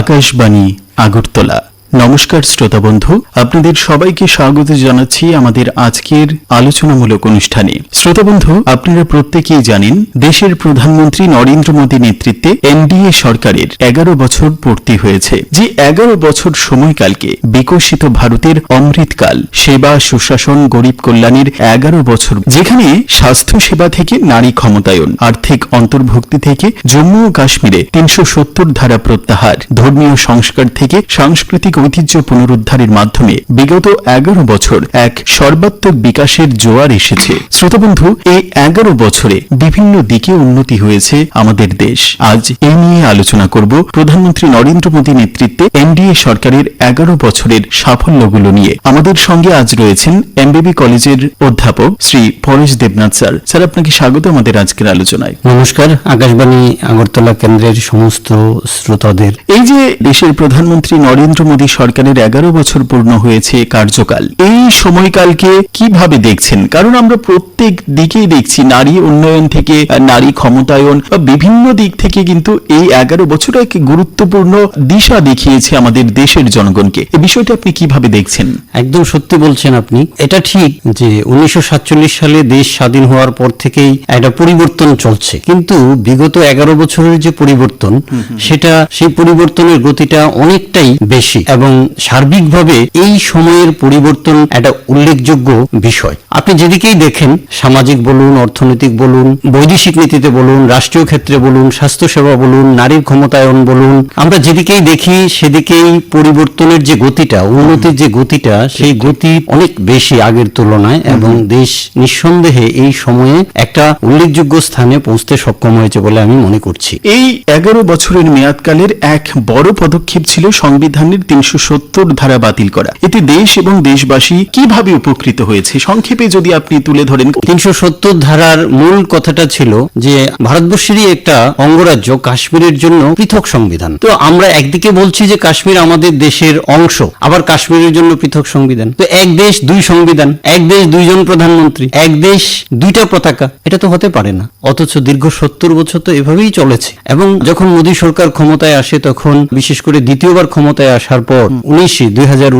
আকাশবাণী আগরতলা। নমস্কার শ্রোতা বন্ধু, আপনাদের সবাইকে স্বাগত জানাচ্ছি আমাদের আজকের আলোচনামূলক অনুষ্ঠানে। শ্রোতা বন্ধু, আপনারা প্রত্যেকেই জানেন, দেশের প্রধানমন্ত্রী নরেন্দ্র মোদী নেতৃত্বে এনডিএ সরকারের এগারো বছর পূর্তি হয়েছে। যে এগারো বছর সময়কালকে বিকশিত ভারতের অমৃতকাল, সেবা, সুশাসন, গরিব কল্যাণের এগারো বছর, যেখানে স্বাস্থ্য সেবা থেকে নারী ক্ষমতায়ন, আর্থিক অন্তর্ভুক্তি থেকে জম্মু ও কাশ্মীরে তিনশো সত্তর ধারা প্রত্যাহার, ধর্মীয় সংস্কার থেকে সাংস্কৃতিক ঐতিহ্য পুনরুদ্ধারের মাধ্যমে বিগত এগারো বছর এক সর্বাত্মক বিকাশের জোয়ার এসেছে। শ্রোতাবন্ধু এই এগারো বছরে বিভিন্ন দিকে উন্নতি হয়েছে আমাদের দেশ। আজ এই নিয়ে আলোচনা করব প্রধানমন্ত্রী নরেন্দ্র মোদী নেতৃত্বে এনডিএ সরকারের এগারো বছরের সাফল্যগুলো নিয়ে। আমাদের সঙ্গে আজ রয়েছেন এমবিবি কলেজের অধ্যাপক শ্রী পরেশ দেবনাথ স্যার। স্যার আপনাকে স্বাগত আমাদের আজকের আলোচনায়। নমস্কার। আকাশবাণী আগরতলা কেন্দ্রের সমস্ত শ্রোতাদের। এই যে দেশের প্রধানমন্ত্রী নরেন্দ্র মোদী সরকারের এগারো বছর পূর্ণ হয়েছে কার্যকাল। এই সময়কালকে কীভাবে দেখছেন? কারণ আমরা প্রত্যেক দিকেই দেখছি নারী উন্নয়ন থেকে নারী ক্ষমতায়ন বিভিন্ন দিক থেকে কিন্তু এই এগারো বছর এক গুরুত্বপূর্ণ দিশা দেখিয়েছে আমাদের দেশের জনগণকে। এই বিষয়টা আপনি কীভাবে দেখছেন? একদম সত্যি বলছেন আপনি। এটা ঠিক যে উনিশশো সাতচল্লিশ সালে দেশ স্বাধীন হওয়ার পর থেকেই একটা পরিবর্তন চলছে। কিন্তু বিগত এগারো বছরের যে পরিবর্তন সেটা সেই পরিবর্তনের গতিটা অনেকটাই বেশি। এবং সার্বিকভাবে এই সময়ের পরিবর্তন একটা উল্লেখযোগ্য বিষয়। আপনি যেদিকেই দেখেন, সামাজিক বলুন, অর্থনৈতিক বলুন, বৈদেশিক নীতিতে বলুন, রাষ্ট্রীয় ক্ষেত্রে বলুন, স্বাস্থ্যসেবা বলুন, নারীর ক্ষমতায়ন বলুন, আমরা যেদিকেই দেখি, সেদিকেই পরিবর্তনের যে গতিটা, উন্নতির যে গতিটা, সেই গতি অনেক বেশি আগের তুলনায় এবং দেশ নিঃসন্দেহে এই সময়ে একটা উল্লেখযোগ্য স্থানে পৌঁছতে সক্ষম হয়েছে বলে আমি মনে করছি। এই এগারো বছরের মেয়াদকালের এক বড় পদক্ষেপ ছিল সংবিধানের তিনশো সত্তর ধারা বাতিল করা। এতে দেশ এবং দেশবাসী কীভাবে উপকৃত হয়েছে? সংক্ষেপে যদি আপনি তুলে ধরেন। তিনশো সত্তর ধারার মূল কথাটা ছিল যে, ভারতবর্ষেরই একটা অঙ্গরাজ্য কাশ্মীরের জন্য পৃথক সংবিধান। তো আমরা একদিকে বলছি যে কাশ্মীর আমাদের দেশের অংশ, আবার কাশ্মীরের জন্য পৃথক সংবিধান। তো এক দেশ, দুই সংবিধান, এক দেশ, দুইজন প্রধানমন্ত্রী, এক দেশ, দুইটা পতাকা, এটা তো হতে পারে না। অথচ দীর্ঘ সত্তর বছর তো এভাবেই চলেছে। এবং যখন মোদী সরকার ক্ষমতায় আসে, তখন বিশেষ করে দ্বিতীয়বার ক্ষমতায় আসার পর উনিশে দুই হাজার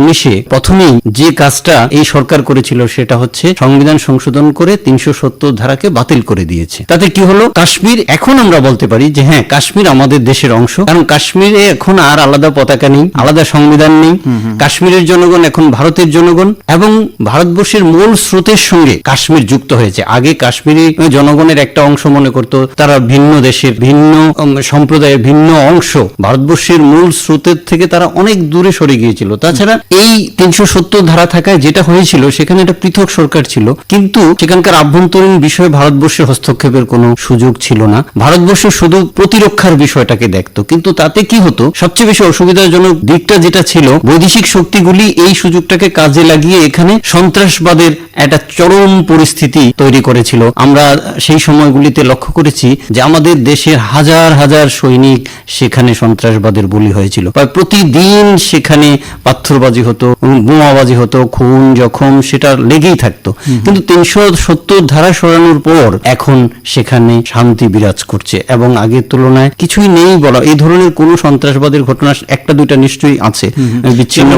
প্রথমেই যে কাজটা এই সরকার করেছিল সেটা হচ্ছে সংবিধান সংশোধন করে তিনশো সত্তর ধারাকে বাতিল করে দিয়েছে। তাতে কি হলো? কাশ্মীর এখন আমরা বলতে পারি যে হ্যাঁ কাশ্মীর আমাদের দেশের অংশ। কারণ কাশ্মীরে এখন আর আলাদা পতাকা নেই আলাদা সংবিধান নেই। কাশ্মীরের জনগণ এখন ভারতের জনগণ এবং ভারতবর্ষের মূল স্রোতের সঙ্গে কাশ্মীর যুক্ত হয়েছে। আগে কাশ্মীরি জনগণের একটা অংশ মনে করত তারা ভিন্ন দেশের ভিন্ন সম্প্রদায়ের ভিন্ন অংশ। ভারতবর্ষের মূল স্রোতের থেকে তারা অনেক দূরে সরে গিয়েছিল। তাছাড়া এই তিনশো সত্তর ধারা থাকায় যেটা হয়েছিল, সেখানে একটা পৃথক সরকার ছিল। কিন্তু সেখানকার আভ্যন্তরীণ বিষয়ে ভারতবর্ষের হস্তক্ষেপের কোনো সুযোগ ছিল না। ভারতবর্ষ শুধু প্রতিরক্ষার বিষয়টাকে দেখতো। কিন্তু তাতে কি হতো? সবচেয়ে বেশি অসুবিধাজনক দিকটা যেটা ছিল, বৈদেশিক শক্তিগুলি এই সুযোগটাকে কাজে লাগিয়ে এখানে সন্ত্রাসবাদের একটা চরম পরিস্থিতি তৈরি করেছিল। আমরা সেই সময়গুলিতে লক্ষ্য করেছি যে আমাদের দেশের হাজার হাজার সৈনিক সেখানে সন্ত্রাসবাদের বলি হয়েছিল। প্রতিদিন সেখানে পাথরবাজি হতো বোমাবাজি হতো খুন জখম সেটা লেগেই থাকতো। কিন্তু তিনশো সত্তর ধারা সরানোর পর এখন সেখানে শান্তি বিরাজ করছে এবং আগের তুলনায় কিছুই নেই বলা এই ধরনের কোনো সন্ত্রাসবাদের ঘটনা একটা দুইটা নিশ্চয়ই আছে। বিচ্ছিন্ন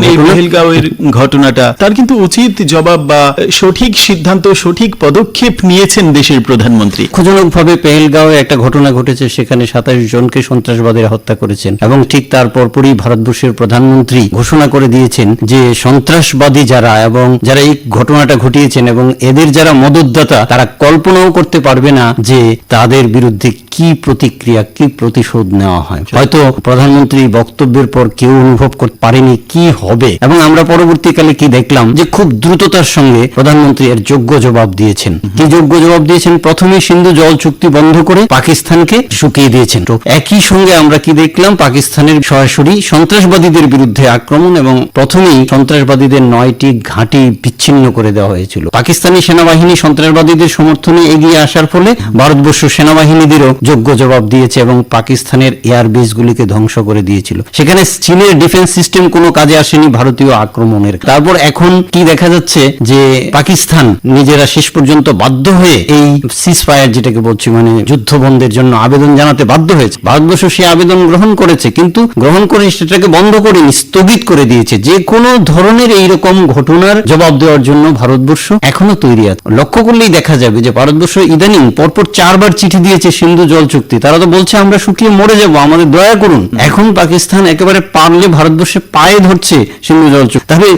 ঘটনাটা তার কিন্তু উচিত জবাব বা সঠিক সিদ্ধান্ত সঠিক পদক্ষেপ নিয়েছেন দেশের প্রধানমন্ত্রী। দুঃখজনকভাবে পেহেলগাঁওয়ে একটা ঘটনা ঘটেছে সেখানে সাতাশ জনকে সন্ত্রাসবাদীরা হত্যা করেছেন এবং ঠিক তার পরপরই ভারতবর্ষের প্রধানমন্ত্রী ঘোষণা করে দিয়েছেন যে সন্ত্রাসবাদী যারা এবং যারা এই ঘটনাটা ঘটিয়েছেন এবং এদের যারা মদতদাতা তারা কল্পনাও করতে পারবে না যে তাদের বিরুদ্ধে কি প্রতিক্রিয়া কি প্রতিশোধ নেওয়া হয়। হয়তো প্রধানমন্ত্রী বক্তব্যের পর কেউ অনুভব করতে পারেনি কি হবে। এবং আমরা পরবর্তীকালে কি দেখলাম যে খুব দ্রুততার সঙ্গে প্রধানমন্ত্রী এর যোগ্য জবাব দিয়েছেন। কি যোগ্য জবাব দিয়েছেন? প্রথমে সিন্ধু জল চুক্তি বন্ধ করে পাকিস্তানকে শুকিয়ে দিয়েছেন। তো একই সঙ্গে আমরা কি দেখলাম? পাকিস্তানের সরাসরি সন্ত্রাসবাদীদের বিরুদ্ধে বিরুদ্ধে আক্রমণ এবং প্রথমেই সন্ত্রাসবাদীদের নয়টি ঘাঁটি বিচ্ছিন্ন করে দেওয়া হয়েছিল। পাকিস্তানি সেনাবাহিনী সন্ত্রাসবাদীদের সমর্থনে এগিয়ে আসার ফলে ভারতবর্ষ সেনাবাহিনীদেরও যোগ্য জবাব দিয়েছে এবং পাকিস্তানের এয়ার বেসগুলিকে ধ্বংস করে দিয়েছিল। সেখানে চীনের ডিফেন্স সিস্টেম কোনো কাজে আসেনি ভারতীয় আক্রমণের। তারপর এখন কি দেখা যাচ্ছে যে পাকিস্তান নিজেরা শেষ পর্যন্ত বাধ্য হয়ে এই সিজ ফায়ার যেটাকে বলছি মানে যুদ্ধ বন্ধের জন্য আবেদন জানাতে বাধ্য হয়েছে। ভারতবর্ষ সে আবেদন গ্রহণ করেছে, কিন্তু গ্রহণ করে সেটাকে বন্ধ করেনি স্থগিত করে দিয়েছে। যে কোনো ধরনের এইরকম ঘটনার জবাব দেওয়ার জন্য ভারতবর্ষ এখনও তৈরি আছে। লক্ষ্য করলেই দেখা যাবে যে ভারতবর্ষ ইদানিং পরপর চারবার চিঠি দিয়েছে সিন্ধু জল চুক্তি। তারা তো বলছে আমরা শুকিয়ে মরে যাব আমাদের দয়া করুন। এখন পাকিস্তান একেবারে পারলে ভারতবর্ষে পায়ে ধরছে সিন্ধু জল চুক্তি। তাহলে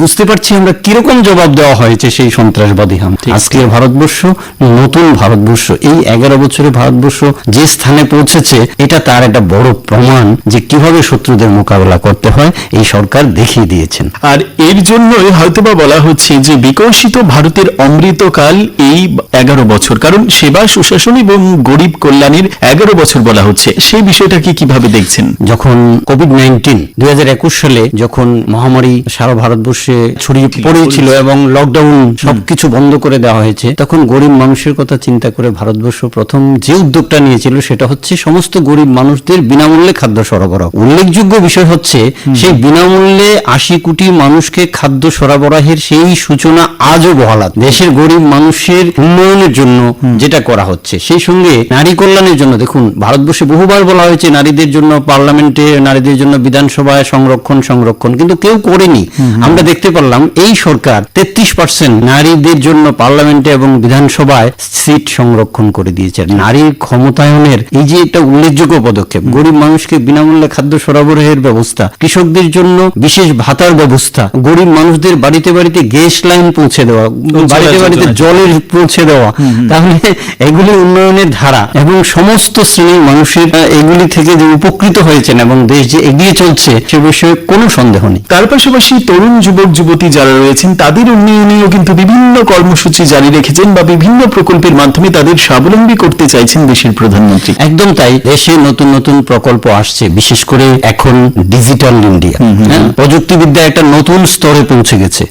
বুঝতে পারছি আমরা কীরকম জবাব দেওয়া হয়েছে সেই সন্ত্রাসবাদী হাম। আজকের ভারতবর্ষ নতুন ভারতবর্ষ এই এগারো বছরে ভারতবর্ষ যে স্থানে পৌঁছেছে এটা তার একটা বড় প্রমাণ যে কীভাবে শত্রুদের মোকাবেলা করতে হয়। এই সরকার দেখিয়ে দিয়েছেন। আর এর জন্যই হয়তোবা বলা হচ্ছে যে বিকশিত ভারতের অমৃতকাল এই এগারো বছর। কারণ সেবা সুশাসন এবং গরিব কল্যাণের এগারো বছর বলা হচ্ছে। সেই বিষয়টাকে কীভাবে দেখছেন? যখন কোভিড নাইন্টিন দুই সালে যখন মহামারী সারা ভারতবর্ষে ছড়িয়ে পড়েছিল এবং লকডাউন সবকিছু বন্ধ করে দেওয়া হয়েছে তখন গরিব মানুষের কথা চিন্তা করে ভারতবর্ষ প্রথম যে উদ্যোগটা নিয়েছিল সেটা হচ্ছে সমস্ত গরিব মানুষদের বিনামূল্যে খাদ্য সরবরাহ। উল্লেখযোগ্য বিষয় হচ্ছে সেই বিনামূল্যে আশি কোটি মানুষকে খাদ্য সরবরাহের সেই সূচনা আজও বহালাত। দেশের গরিব মানুষের উন্নয়নের জন্য যেটা করা হচ্ছে সেই সঙ্গে নারী কল্যাণের জন্য দেখুন ভারতবর্ষে বহুবার বলা হয়েছে নারীদের জন্য পার্লামেন্টে নারীদের জন্য বিধানসভায় সংরক্ষণ সংরক্ষণ কিন্তু কেউ করেনি। আমরা দেখতে পারলাম এই সরকার তেত্রিশ পার্সেন্ট নারীদের জন্য পার্লামেন্টে এবং বিধানসভায় সিট সংরক্ষণ করে দিয়েছে। নারীর ক্ষমতায়নের এই যে একটা উল্লেখযোগ্য পদক্ষেপ গরিব মানুষকে বিনামূল্যে খাদ্য সরবরাহের ব্যবস্থা কৃষকদের জন্য বিশেষ ভাতার ব্যবস্থা গরিব মানুষদের বাড়িতে বাড়িতে গ্যাস লাইন পৌঁছে দেওয়া বাড়িতে বাড়িতে জলের পৌঁছে দেওয়া তাহলে এগুলি উন্নয়নের ধারা এবং সমস্ত শ্রেণির মানুষের এগুলি থেকে যে উপকৃত হয়েছেন এবং দেশ যে এগিয়ে চলছে সে বিষয়ে কোনো সন্দেহ নেই। তার পাশাপাশি তরুণ যুবক যুবতী যারা রয়েছেন তাদের উন্নয়নেও কিন্তু বিভিন্ন কর্মসূচি জারি রেখেছেন বা বিভিন্ন প্রকল্পের মাধ্যমে তাদের স্বাবলম্বী করতে চাইছেন দেশের প্রধানমন্ত্রী। একদম তাই দেশে নতুন নতুন প্রকল্প আসছে বিশেষ করে এখন ডিজিটাল ইন্ডিয়া হ্যাঁ, প্রযুক্তিবিদ্যা একটা নতুন স্তরে পৌঁছে গেছে।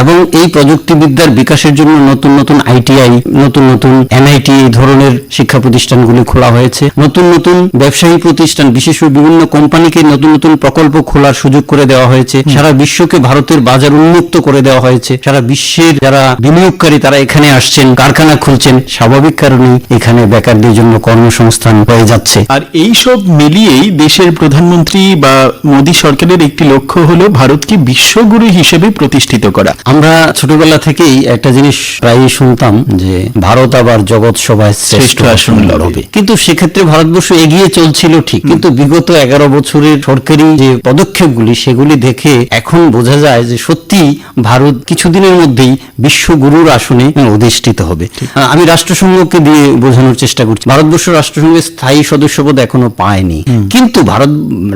এবং এই প্রযুক্তিবিদ্যার বিকাশের জন্য নতুন নতুন আইটিআই নতুন নতুন এনআইটি এই ধরনের শিক্ষা প্রতিষ্ঠানগুলি খোলা হয়েছে। নতুন নতুন ব্যবসায়ী প্রতিষ্ঠান বিশেষ করে বিভিন্ন কোম্পানিকে নতুন নতুন প্রকল্প খোলার সুযোগ করে দেওয়া হয়েছে। সারা বিশ্বকে ভারতের বাজার উন্মুক্ত করে দেওয়া হয়েছে। সারা বিশ্বের যারা বিনিয়োগকারী তারা এখানে আসছেন কারখানা খুলছেন। স্বাভাবিক কারণেই এখানে বেকারদের জন্য কর্মসংস্থান হয়ে যাচ্ছে। আর এই সব মিলিয়েই দেশের প্রধানমন্ত্রী বা মোদী সরকারের একটি লক্ষ্য হলো ভারতকে বিশ্বগুরু হিসেবে প্রতিষ্ঠিত করা। আমরা ছোটবেলা থেকেই একটা জিনিস প্রায়ই শুনতাম যে ভারত আবার জগৎ সভায় শ্রেষ্ঠ আসন লড়বে। কিন্তু সেক্ষেত্রে ভারতবর্ষ এগিয়ে চলছিল ঠিক। কিন্তু বিগত এগারো বছরের সরকারি যে পদক্ষেপগুলি সেগুলি দেখে এখন বোঝা যায় যে সত্যি ভারত কিছুদিনের মধ্যেই বিশ্বগুরুর আসনে অধিষ্ঠিত হবে। আমি রাষ্ট্রসংঘকে দিয়ে বোঝানোর চেষ্টা করছি। ভারতবর্ষ রাষ্ট্রসংঘের স্থায়ী সদস্যপদ এখনও পায়নি। কিন্তু ভারত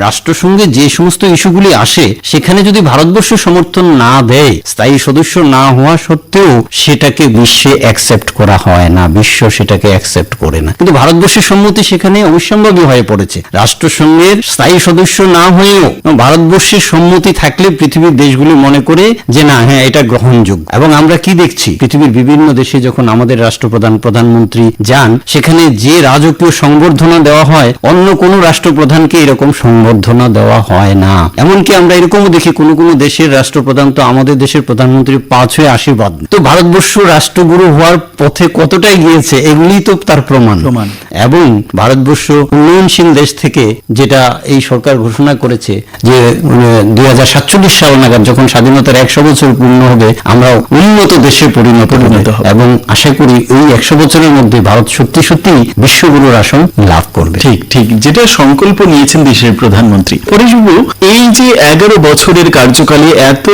রাষ্ট্রসংঘে যে সমস্ত ইস্যুগুলি আসে, সেখানে যদি ভারতবর্ষ সমর্থন না দেয়, স্থায়ী সদস্য না হওয়া সত্ত্বেও সেটাকে বিশ্বে অ্যাকসেপ্ট করা হয় না, বিশ্ব সেটাকে অ্যাকসেপ্ট করে না। কিন্তু ভারতবর্ষের সম্মতি সেখানে অবিসম্ভাবী হয়ে পড়েছে। রাষ্ট্রসংঘের স্থায়ী সদস্য না হয়েও ভারতবর্ষের সম্মতি থাকলে পৃথিবীর দেশগুলি মনে করে যে না হ্যাঁ এটা গ্রহণযোগ্য। এবং আমরা কি দেখছি? পৃথিবীর বিভিন্ন দেশে যখন আমাদের রাষ্ট্রপ্রধান প্রধানমন্ত্রী যান, সেখানে যে রাজকীয় সংবর্ধনা দেওয়া হয়, অন্য কোনো রাষ্ট্রপ্রধানকে এরকম সংবর্ধনা দেওয়া হয় না। এমনকি আমরা এরকমও দেখি কোনো কোনো দেশের রাষ্ট্রপ্রধান তো আমাদের দেশের প্রধানমন্ত্রীর পা ছুঁয়ে আশীর্বাদ। তো ভারতবর্ষ রাষ্ট্রগুরু হওয়ার পথে কতটাই গিয়েছে এগুলি তো তার প্রমাণ। এবং ভারতবর্ষ উন্নয়নশীল দেশ থেকে যেটা এই সরকার ঘোষণা করেছে যে দুই হাজার সাতচল্লিশ সাল নাগাদ যখন স্বাধীনতার একশো বছর পূর্ণ হবে আমরা উন্নত দেশে পরিণত পরিণত এবং আশা করি এই একশো বছরের মধ্যে ভারত সত্যি সত্যি বিশ্বগুরুর আসন লাভ করবে। ঠিক ঠিক। যেটা সংকল্প নিয়েছেন দেশের প্রধানমন্ত্রী। পরেশবাবু এই যে এগারো বছরের কার্যকালে এত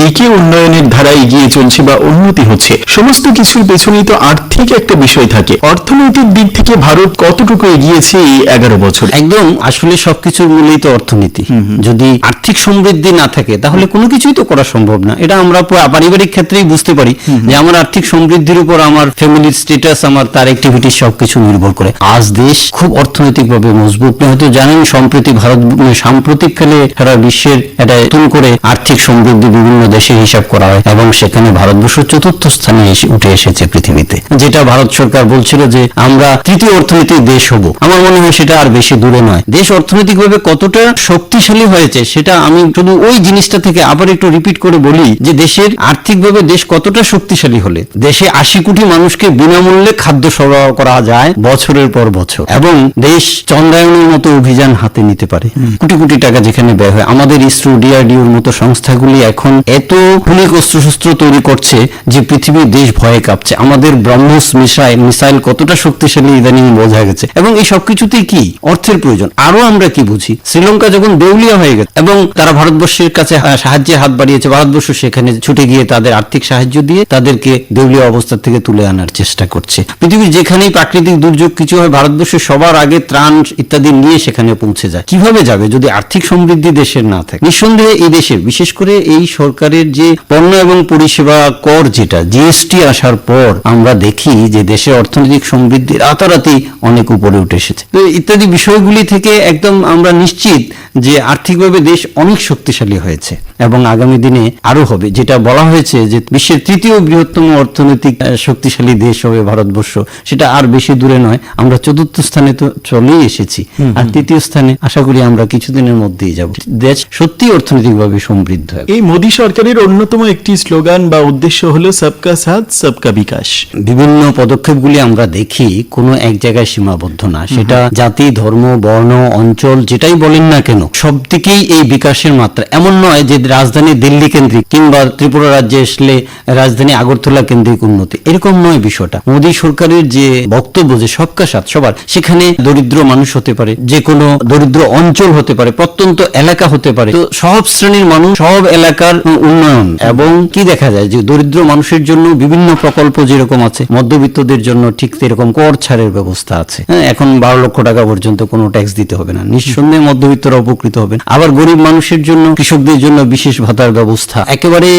দিকে উন্নয়নের ধারা এগিয়ে চলছে বা উন্নতি হচ্ছে সমস্ত কিছুর পেছনেই তো আর্থিক একটা বিষয় থাকে। অর্থনৈতিক দিক থেকে ভারত কতটুকু এগিয়েছে এই এগারো বছর? একদম আসলে সবকিছুর মূলেই তো অর্থনীতি। যদি আর্থিক সমৃদ্ধি না থাকে তাহলে কোনো কিছুই তো করা সম্ভব না। এটা আমরা পারিবারিক ক্ষেত্রেই বুঝতে পারি যে আমার আর্থিক সমৃদ্ধির উপর আমার ফ্যামিলির স্ট্যাটাস আমার তার অ্যাক্টিভিটি সবকিছু নির্ভর করে। আজ দেশ খুব অর্থনৈতিকভাবে মজবুত। হয়তো জানেন সম্প্রতি ভারত সাম্প্রতিককালে সারা বিশ্বের একটা নতুন করে আর্থিক সমৃদ্ধি বিভিন্ন দেশে হিসাব করা হয় এবং সেখানে ভারতবর্ষ চতুর্থ স্থানে এসে উঠে এসেছে পৃথিবীতে। যেটা ভারত সরকার বলছিল যে আমরা তৃতীয় অর্থনৈতিক দেশ হব। আমার মনে হয় সেটা আর বেশি দূরে নয়। দেশ অর্থনৈতিকভাবে কতটা শক্তিশালী হয়েছে সেটা আমি শুধু ওই জিনিসটা থেকে আবার একটু রিপিট করে বলি যে দেশের আর্থিকভাবে দেশ কতটা শক্তিশালী হলে? দেশে আশি কোটি মানুষকে বিনামূল্যে খাদ্য সরবরাহ করা যায় বছরের পর বছর এবং দেশ চন্দ্রায়নের মতো অভিযান হাতে নিতে পারে। কোটি কোটি টাকা যেখানে ব্যয় হয়। আমাদের ইসরো ডিআরডিওর মতো সংস্থাগুলি এখন এত খুনিক অস্ত্রশস্ত্র তৈরি করছে যে পৃথিবীর দেশ ভয়ে কাঁপছে। আমাদের ব্রহ্মস মিসাইল মিসাইল কতটা শক্তিশালী ইদানিং বোঝা গেছে। এবং এই সবকিছুতেই কি অর্থের প্রয়োজন? আরও আমরা কি বুঝি? শ্রীলঙ্কা যখন দেউলিয়া হয়ে গেছে এবং তারা ভারতবর্ষের কাছে সাহায্যের হাত বাড়িয়েছে, ভারতবর্ষ সেখানে ছুটে গিয়ে তাদের আর্থিক সাহায্য দিয়ে তাদেরকে দেউলিয়া অবস্থা থেকে তুলে আনার চেষ্টা করছে। পৃথিবীর যেখানেই প্রাকৃতিক দুর্যোগ কিছু হয়, ভারতবর্ষ সবার আগে ত্রাণ ইত্যাদি নিয়ে সেখানে পৌঁছে যায়। কীভাবে যাবে? যদি আর্থিক সমৃদ্ধি দেশের না থাকে। নিঃসন্দেহে এই দেশের বিশেষ করে এই সরকারের যে পণ্য এবং পরিষেবা কর যেটা জিএসটি আসার পর আমরা দেখি যে দেশের অর্থনৈতিক সমৃদ্ধি রাতারাতি অনেক উপরে উঠে এসেছে। তো ইত্যাদি বিষয়গুলি থেকে একদম আমরা নিশ্চিত যে আর্থিকভাবে দেশ অনেক শক্তিশালী হয়েছে এবং আগামী দিনে আরও হবে যেটা বলা হয়েছে যে বিশ্বের তৃতীয় বৃহত্তম অর্থনৈতিক শক্তিশালী দেশ হবে ভারতবর্ষ। সেটা আর বেশি দূরে নয় আমরা চতুর্থ স্থানে তো চলেই এসেছি। আর তৃতীয় স্থানে আশা করি আমরা কিছুদিনের মধ্যেই যাব। দেশ সত্যি অর্থনৈতিকভাবে সমৃদ্ধ এই মোদী সরকারের অন্যতম একটি স্লোগান বা উদ্দেশ্য হলো সবকা সাথ সবকা বিকাশ। বিভিন্ন পদক্ষেপগুলি আমরা দেখি কোনো এক জায়গায় সীমাবদ্ধ না। সেটা জাতি ধর্ম বর্ণ অঞ্চল যেটাই বলেন না কেন সব দিকেই এই বিকাশের মাত্রা। এমন নয় যে রাজধানী দিল্লি কেন্দ্রিক কিংবা ত্রিপুরা রাজ্যে আসলে রাজধানী আগরতলা কেন্দ্রিক উন্নতি। এরকম নয় বিষয়টা। মোদী সরকারের যে বক্তব্য যে সবকা সাথ সবার সেখানে দরিদ্র মানুষ হতে পারে যে কোনো দরিদ্র অঞ্চল হতে পারে প্রত্যন্ত এলাকা হতে পারে তো সব শ্রেণির মানুষ সব এলাকার উন্নয়ন এবং কি দেখা যায় যে দরিদ্র মানুষের জন্য বিভিন্ন প্রকল্প যেরকম আছে মধ্যবিত্তদের জন্য ঠিক এরকম কর ছাড়ের ব্যবস্থা আছে। হ্যাঁ, এখন বারো লক্ষ টাকা পর্যন্ত কোনো ট্যাক্স দিতে হবে না। নিঃসন্দেহে মধ্যবিত্তরা উপকৃত হবেন। আবার গরিব মানুষের জন্য কৃষকদের জন্য বিশেষ ভাতার ব্যবস্থা একেবারে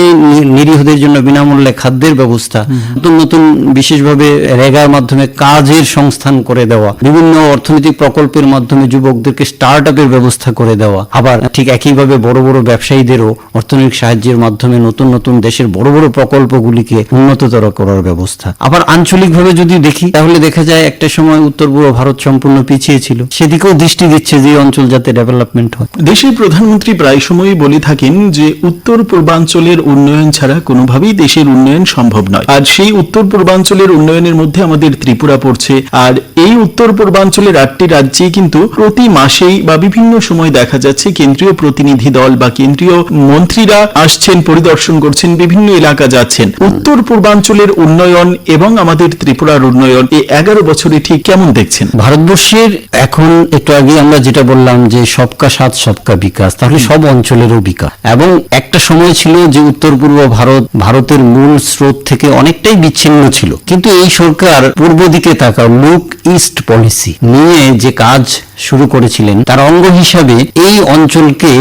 নিরীহদের জন্য বিনামূল্যে খাদ্যের ব্যবস্থা নতুন নতুন বিশেষভাবে রেগার মাধ্যমে কাজের সংস্থান করে দেওয়া বিভিন্ন অর্থনৈতিক প্রকল্পের মাধ্যমে যুবকদেরকে স্টার্ট আপের ব্যবস্থা করে দেওয়া আবার ঠিক একইভাবে বড় বড় ব্যবসায়ীদেরও অর্থনৈতিক সাহায্যের মাধ্যমে নতুন নতুন দেশের বড় বড় প্রকল্পগুলিকে উন্নততর করার ব্যবস্থা। আবার আঞ্চলিকভাবে যদি দেখি, তাহলে দেখা যায় একটা সময় উত্তর পূর্ব ভারত সম্পূর্ণ পিছিয়ে ছিল। সেদিকেও দৃষ্টি দিচ্ছে যে অঞ্চল যাতে ডেভেলপমেন্ট হয়। দেশের প্রধানমন্ত্রী প্রায় সময়ই বলে থাকেন যে, উত্তর পূর্বাঞ্চলের উন্নয়ন ছাড়া কোনোভাবেই দেশের উন্নয়ন সম্ভব নয়। আর সেই উত্তর পূর্বাঞ্চলের উন্নয়নের মধ্যে আমাদের ত্রিপুরা পড়ছে। আর এই উত্তর পূর্বাঞ্চলের আটটি রাজ্যে কিন্তু প্রতি মাসেই বা বিভিন্ন সময় দেখা যাচ্ছে কেন্দ্রীয় প্রতিনিধি দল বা কেন্দ্রীয় মন্ত্রীরা আসছেন পরিদর্শন করছেন বিভিন্ন এলাকা যাচ্ছেন। উত্তর পূর্বাঞ্চলের উন্নয়ন এবং আমাদের ত্রিপুরার উন্নয়ন এই এগারো বছরে ঠিক কেমন দেখছেন? ভারতবর্ষের এখন একটু আগে আমরা যেটা বললাম যে সবকা সাথ সবকা বিকাশ তাহলে সব অঞ্চলেরও বিকাশ। এবং একটা সময় ছিল যে উত্তর পূর্ব ভারত ভারতের মূল স্রোত থেকে অনেকটাই বিচ্ছিন্ন ছিল। কিন্তু এই সরকার পূর্ব দিকে তাকাও লুক ইস্ট পলিসি নিয়ে যে কাজ শুরু করেছিলেন তার অঙ্গ হিসাবে এই অঞ্চলকে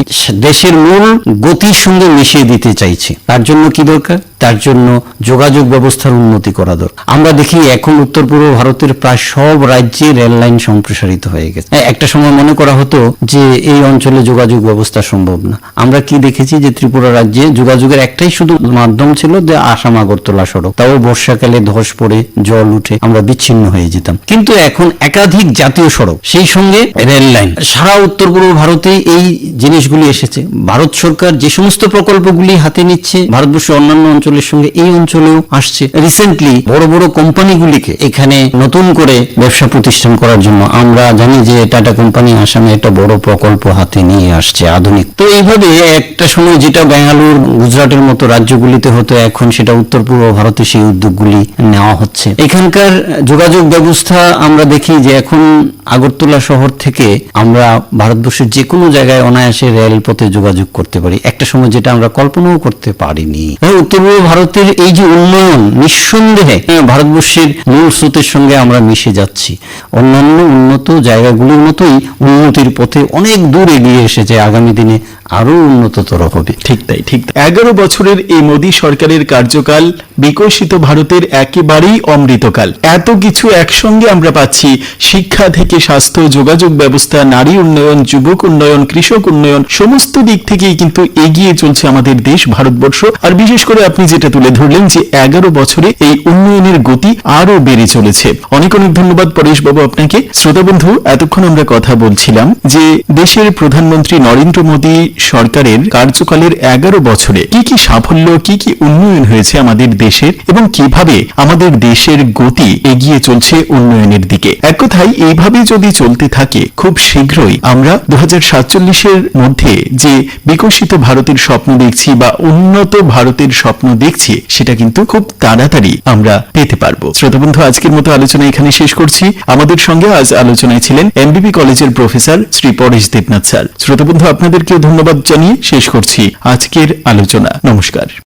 দেশের মূল গতির সঙ্গে মিশিয়ে দিতে চাইছে। তার জন্য কি দরকার? তার জন্য যোগাযোগ ব্যবস্থার উন্নতি করা দরকার। আমরা দেখি এখন উত্তর পূর্ব ভারতের প্রায় সব রাজ্যে রেল লাইন সম্প্রসারিত হয়ে গেছে। হ্যাঁ, একটা সময় মনে করা হতো যে এই অঞ্চলে যোগাযোগ ব্যবস্থা সম্ভব না। আমরা কি দেখেছি যে ত্রিপুরা রাজ্যে যোগাযোগের একটাই শুধু মাধ্যম ছিল যে আসাম আগরতলা সড়ক। তাও বর্ষাকালে ধস পড়ে জল উঠে আমরা বিচ্ছিন্ন হয়ে যেতাম। কিন্তু এখন একাধিক জাতীয় সড়ক সেই সঙ্গে রেল লাইন। সারা উত্তর পূর্ব ভারতে এই জিনিসগুলি এসেছে। ভারত সরকার যে সমস্ত প্রকল্পগুলি হাতে নিচ্ছে ভারতবর্ষের অন্যান্য অঞ্চলের সঙ্গে এই অঞ্চলেও আসছে। রিসেন্টলি বড় বড় কোম্পানিগুলিকে এখানে নতুন করে ব্যবসা প্রতিষ্ঠান করার জন্য আমরা জানি যে টাটা কোম্পানি আসামে একটা বড় প্রকল্প হাতে নিয়ে আসছে আধুনিক। তো এইভাবে একটা সময় যেটা বেঙ্গালুর গুজরাটের মতো রাজ্যগুলিতে হতো, এখন সেটা উত্তর পূর্ব ভারতে সেই উদ্যোগগুলি নেওয়া হচ্ছে। এখানকার যোগাযোগ ব্যবস্থা আমরা দেখি যে এখন আগরতলা শহর থেকে আমরা ভারতবর্ষের যে কোনো জায়গায় অনায়াসে রেলপথে যোগাযোগ করতে পারি। একটা সময় যেটা আমরা কল্পনাও করতে পারিনি। উত্তরপূর্ব উত্তর পূর্ব ভারতের এই যে উন্নয়ন নিঃসন্দেহে হ্যাঁ, ভারতবর্ষের মূল স্রোতের সঙ্গে আমরা মিশে যাচ্ছি। অন্যান্য উন্নত জায়গাগুলোর মতোই উন্নতির পথে অনেক দূর এগিয়ে এসেছে আগামী দিনে আরও উন্নততর হবে। ঠিক তাই ঠিক এগারো বছরের এই মোদী সরকারের কার্যকাল বিকশিত ভারতের একেবারেই অমৃতকাল। এত কিছু একসঙ্গে আমরা পাচ্ছি। শিক্ষা থেকে স্বাস্থ্য যোগাযোগ ব্যবস্থা নারী উন্নয়ন যুবক উন্নয়ন কৃষক উন্নয়ন সমস্ত দিক থেকেই কিন্তু এগিয়ে চলছে আমাদের দেশ ভারতবর্ষ। আর বিশেষ করে আপনি যেটা তুলে ধরলেন যে এগারো বছরে এই উন্নয়নের গতি আরও বেড়ে চলেছে। অনেক অনেক ধন্যবাদ পরেশ বাবু আপনাকে। শ্রোতা বন্ধু এতক্ষণ আমরা কথা বলছিলাম যে দেশের প্রধানমন্ত্রী নরেন্দ্র মোদী সরকারের কার্যকালের এগারো বছরে কি কি সাফল্য, কি কি উন্নয়ন হয়েছে আমাদের দেশের এবং কীভাবে আমাদের দেশের গতি এগিয়ে চলছে উন্নয়নের দিকে? এক কথায়, এইভাবে যদি চলতে থাকে, খুব শীঘ্রই আমরা দু মধ্যে যে বিকশিত ভারতের স্বপ্ন দেখছি বা উন্নত ভারতের স্বপ্ন দেখছি, সেটা কিন্তু খুব তাড়াতাড়ি আমরা পেতে পারব। শ্রোতা বন্ধু আজকের মতো আলোচনা এখানে শেষ করছি। আমাদের সঙ্গে আজ আলোচনায় ছিলেন এমবিবি কলেজের প্রফেসর শ্রী পরেশ দেবনাথ স্যার। শ্রোতা বন্ধু আপনাদেরকেও ধন্যবাদ জানিয়ে শেষ করছি। আজকের আলোচনা। নমস্কার।